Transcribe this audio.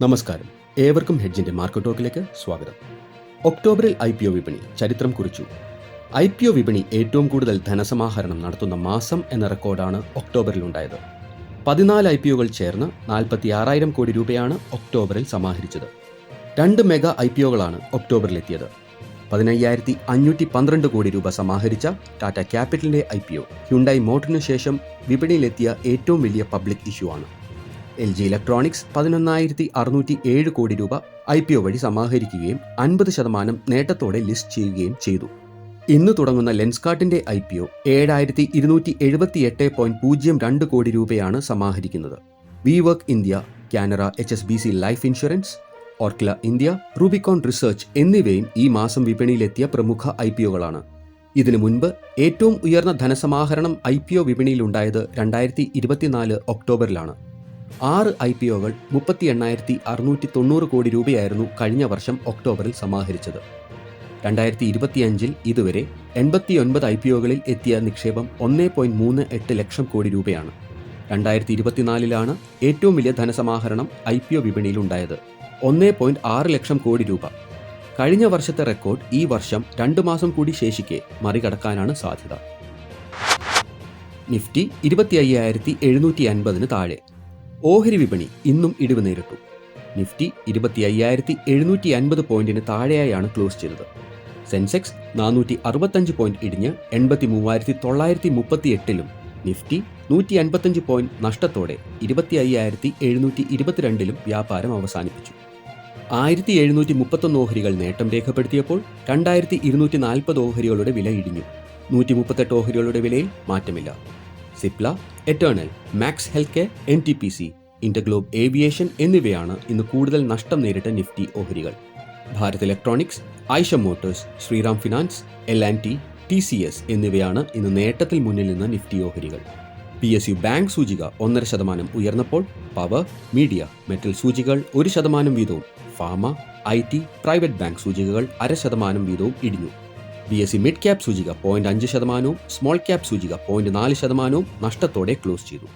നമസ്കാരം. ഏവർക്കും ഹെഡ്ജിന്റെ മാർക്കറ്റ് ടോക്കിലേക്ക് സ്വാഗതം. ഒക്ടോബറിൽ ഐ പി ഒ വിപണി ചരിത്രം കുറിച്ചു. ഐ പി ഒ വിപണി ഏറ്റവും കൂടുതൽ ധനസമാഹരണം നടത്തുന്ന മാസം എന്ന റെക്കോർഡാണ് ഒക്ടോബറിൽ ഉണ്ടായത്. പതിനാല് ഐ പി ഒകൾ ചേർന്ന് നാൽപ്പത്തി ആറായിരം കോടി രൂപയാണ് ഒക്ടോബറിൽ സമാഹരിച്ചത്. രണ്ട് മെഗാ ഐ പി ഒകളാണ് ഒക്ടോബറിലെത്തിയത് പതിനയ്യായിരത്തി അഞ്ഞൂറ്റി പന്ത്രണ്ട് കോടി രൂപ സമാഹരിച്ച ടാറ്റ ക്യാപിറ്റലിന്റെ ഐ പി ഒ ഹ്യുണ്ടായി മോട്ടറിനു ശേഷം വിപണിയിലെത്തിയ ഏറ്റവും വലിയ പബ്ലിക് ഇഷ്യൂ ആണ്. എൽ ജി ഇലക്ട്രോണിക്സ് പതിനൊന്നായിരത്തി അറുന്നൂറ്റി ഏഴ് കോടി രൂപ ഐ പി ഒ വഴി സമാഹരിക്കുകയും അൻപത് ശതമാനം നേട്ടത്തോടെ ലിസ്റ്റ് ചെയ്യുകയും ചെയ്തു. ഇന്ന് തുടങ്ങുന്ന ലെൻസ്കാർട്ടിന്റെ ഐ പി ഒ ഏഴായിരത്തി ഇരുന്നൂറ്റി എഴുപത്തി എട്ട് പോയിന്റ് പൂജ്യം രണ്ട് കോടി രൂപയാണ് സമാഹരിക്കുന്നത്. WeWork India Canara H S B C life insurance Orkla India Rubicon research എന്നിവയും ഈ മാസം വിപണിയിലെത്തിയ പ്രമുഖ ഐ പി ഒകളാണ്. ഇതിനു മുൻപ് ഏറ്റവും ഉയർന്ന ധനസമാഹരണം ഐ പി ഒ വിപണിയിലുണ്ടായത് രണ്ടായിരത്തി ഇരുപത്തിനാല് ഒക്ടോബറിലാണ്. ആറ് ഐ പി ഒകൾ മുപ്പത്തി എണ്ണായിരത്തി അറുന്നൂറ്റി തൊണ്ണൂറ് കോടി രൂപയായിരുന്നു കഴിഞ്ഞ വർഷം ഒക്ടോബറിൽ സമാഹരിച്ചത്. രണ്ടായിരത്തി ഇരുപത്തിയഞ്ചിൽ ഇതുവരെ എൺപത്തിയൊൻപത് ഐ പി ഒകളിൽ എത്തിയ നിക്ഷേപം ഒന്നേ പോയിന്റ് മൂന്ന് എട്ട് ലക്ഷം കോടി രൂപയാണ്. രണ്ടായിരത്തി ഇരുപത്തിനാലിലാണ് ഏറ്റവും വലിയ ധനസമാഹരണം ഐ പി ഒ വിപണിയിലുണ്ടായത് ഒന്നേ പോയിന്റ് ആറ് ലക്ഷം കോടി രൂപ. കഴിഞ്ഞ വർഷത്തെ റെക്കോർഡ് ഈ വർഷം രണ്ട് മാസം കൂടി ശേഷിക്കെ മറികടക്കാനാണ് സാധ്യത. നിഫ്റ്റി ഇരുപത്തി അയ്യായിരത്തി എഴുന്നൂറ്റി അൻപതിന് താഴെ. ഓഹരി വിപണി ഇന്നും ഇടിവ് നേരിട്ടു. നിഫ്റ്റി ഇരുപത്തി അയ്യായിരത്തി എഴുന്നൂറ്റി അൻപത് പോയിന്റിന് താഴെയായാണ് ക്ലോസ് ചെയ്തത്. സെൻസെക്സ് നാനൂറ്റി അറുപത്തഞ്ച് പോയിന്റ് ഇടിഞ്ഞ് എൺപത്തി മൂവായിരത്തി തൊള്ളായിരത്തി മുപ്പത്തി എട്ടിലും നിഫ്റ്റി നൂറ്റി അൻപത്തഞ്ച് പോയിന്റ് നഷ്ടത്തോടെ ഇരുപത്തി അയ്യായിരത്തി എഴുന്നൂറ്റി ഇരുപത്തിരണ്ടിലും വ്യാപാരം അവസാനിപ്പിച്ചു. ആയിരത്തി എഴുന്നൂറ്റി മുപ്പത്തൊന്ന് ഓഹരികൾ നേട്ടം രേഖപ്പെടുത്തിയപ്പോൾ രണ്ടായിരത്തി ഇരുന്നൂറ്റി നാൽപ്പത് ഓഹരികളുടെ വില ഇടിഞ്ഞു. നൂറ്റി മുപ്പത്തെട്ട് ഓഹരികളുടെ വിലയിൽ മാറ്റമില്ല. Cipla Eternal Max health care N T P C InterGlobe aviation എന്നിവയാണ് ഇന്ന് കൂടുതൽ നഷ്ടം നേരിട്ട നിഫ്റ്റി ഓഹരികൾ. Bharat electronics Eicher motors Shriram finance L and T T C S എന്നിവയാണ് ഇന്ന് നേട്ടത്തിൽ മുന്നിൽ നിന്ന നിഫ്റ്റി ഓഹരികൾ. പി എസ് യു ബാങ്ക് സൂചിക ഒന്നര ശതമാനം ഉയർന്നപ്പോൾ പവർ മീഡിയ മെറ്റൽ സൂചികൾ ഒരു ശതമാനം വീതവും pharma I T private bank സൂചികകൾ അര ശതമാനം വീതവും ഇടിഞ്ഞു. B S E mid cap സൂചിക പോയിന്റ് അഞ്ച് ശതമാനവും സ്മോൾ ക്യാപ് സൂചിക പോയിന്റ് നാല് ശതമാനവും നഷ്ടത്തോടെ ക്ലോസ് ചെയ്തു.